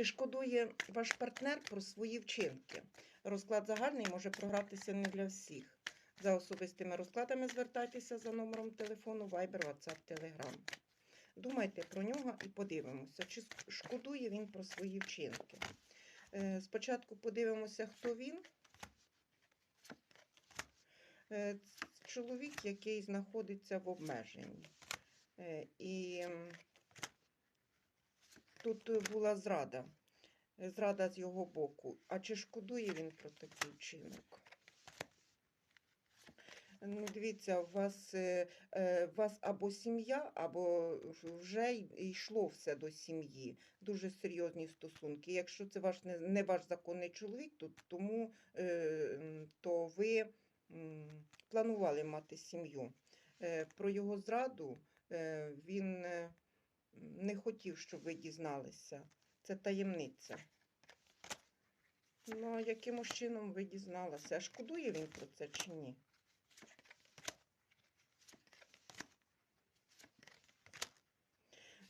Чи шкодує ваш партнер про свої вчинки? Розклад загальний може програтися не для всіх. За особистими розкладами звертайтеся за номером телефону Viber, WhatsApp, Telegram. Думайте про нього і подивимося, чи шкодує він про свої вчинки. Е, Спочатку подивимося, хто він. Е, Чоловік, який знаходиться в обмеженні. Е, І тут була зрада. Е, Зрада з його боку. А чи шкодує він про такий вчинок? Ну, дивіться, у вас, е, е, у вас або сім'я, або вже йшло все до сім'ї. Дуже серйозні стосунки. Якщо це ваш не, ваш законний чоловік, то тому е, то ви планували мати сім'ю. Е, Про його зраду е, він е, не хотів, щоб ви дізналися. Це таємниця. Ну, якимось чином ви дізналися? А шкодує він про це чи ні?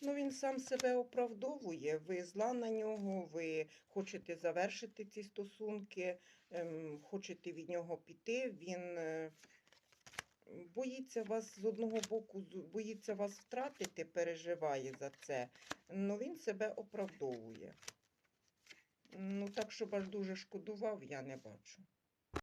Ну, він сам себе оправдовує, ви зла на нього, ви хочете завершити ці стосунки, ем, хочете від нього піти. Він е, боїться вас з одного боку, боїться вас втратити, переживає за це. але він себе оправдовує. Ну, так, щоб аж дуже шкодував, я не бачу.